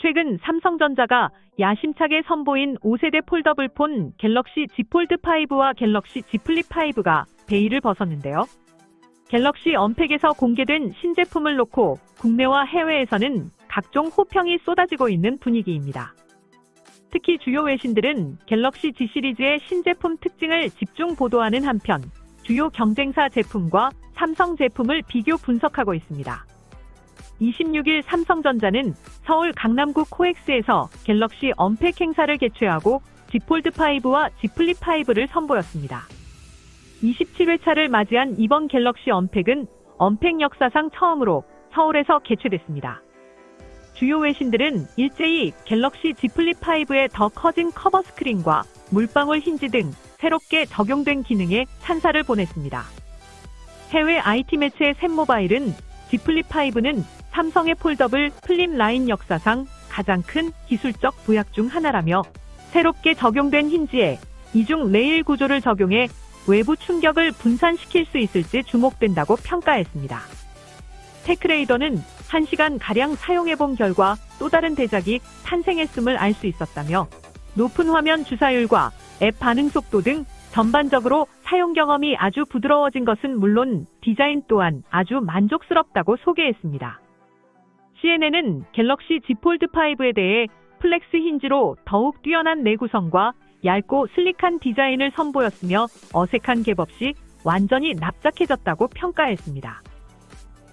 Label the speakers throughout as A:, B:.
A: 최근 삼성전자가 야심차게 선보인 5세대 폴더블 폰 갤럭시 Z 폴드 5와 갤럭시 Z 플립 5가 베일을 벗었는데요. 갤럭시 언팩에서 공개된 신제품을 놓고 국내와 해외에서는 각종 호평이 쏟아지고 있는 분위기입니다. 특히 주요 외신들은 갤럭시 Z 시리즈의 신제품 특징을 집중 보도하는 한편 주요 경쟁사 제품과 삼성 제품을 비교 분석하고 있습니다. 26일 삼성전자는 서울 강남구 코엑스에서 갤럭시 언팩 행사를 개최하고 Z 폴드 5와 Z 플립 5를 선보였습니다. 27회차를 맞이한 이번 갤럭시 언팩은 언팩 역사상 처음으로 서울에서 개최됐습니다. 주요 외신들은 일제히 갤럭시 Z 플립 5의 더 커진 커버 스크린과 물방울 힌지 등 새롭게 적용된 기능에 찬사를 보냈습니다. 해외 IT 매체 샘모바일은 Z 플립 5는 삼성의 폴더블 플립 라인 역사상 가장 큰 기술적 도약 중 하나라며 새롭게 적용된 힌지에 이중 레일 구조를 적용해 외부 충격을 분산시킬 수 있을지 주목된다고 평가했습니다. 테크레이더는 1시간 가량 사용해본 결과 또 다른 대작이 탄생했음을 알 수 있었다며 높은 화면 주사율과 앱 반응 속도 등 전반적으로 사용 경험이 아주 부드러워진 것은 물론 디자인 또한 아주 만족스럽다고 소개했습니다. CNN은 갤럭시 Z 폴드 5에 대해 플렉스 힌지로 더욱 뛰어난 내구성과 얇고 슬릭한 디자인을 선보였으며 어색한 갭 없이 완전히 납작해졌다고 평가했습니다.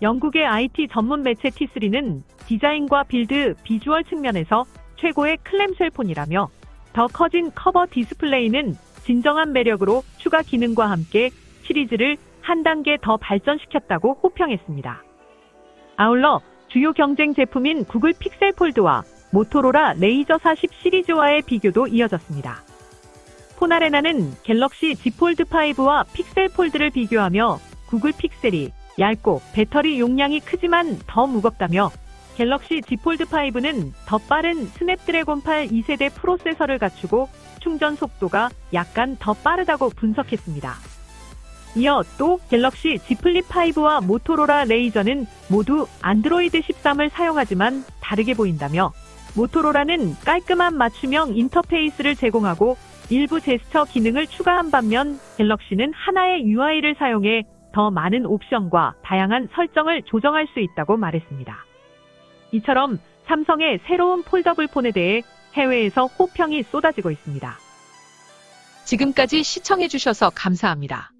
A: 영국의 IT 전문 매체 T3는 디자인과 빌드, 비주얼 측면에서 최고의 클램쉘 폰이라며 더 커진 커버 디스플레이는 진정한 매력으로 추가 기능과 함께 시리즈를 한 단계 더 발전시켰다고 호평했습니다. 아울러 주요 경쟁 제품인 구글 픽셀 폴드와 모토로라 레이저 40 시리즈와의 비교도 이어졌습니다. 폰아레나는 갤럭시 Z 폴드 5와 픽셀 폴드를 비교하며 구글 픽셀이 얇고 배터리 용량이 크지만 더 무겁다며 갤럭시 Z 폴드 5는 더 빠른 스냅드래곤 8 2세대 프로세서를 갖추고 충전 속도가 약간 더 빠르다고 분석했습니다. 이어 또 갤럭시 Z 플립 5와 모토로라 레이저는 모두 안드로이드 13을 사용하지만 다르게 보인다며 모토로라는 깔끔한 맞춤형 인터페이스를 제공하고 일부 제스처 기능을 추가한 반면 갤럭시는 하나의 UI를 사용해 더 많은 옵션과 다양한 설정을 조정할 수 있다고 말했습니다. 이처럼 삼성의 새로운 폴더블 폰에 대해 해외에서 호평이 쏟아지고 있습니다.
B: 지금까지 시청해주셔서 감사합니다.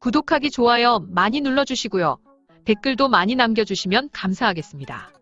B: 구독하기, 좋아요 많이 눌러주시고요. 댓글도 많이 남겨주시면 감사하겠습니다.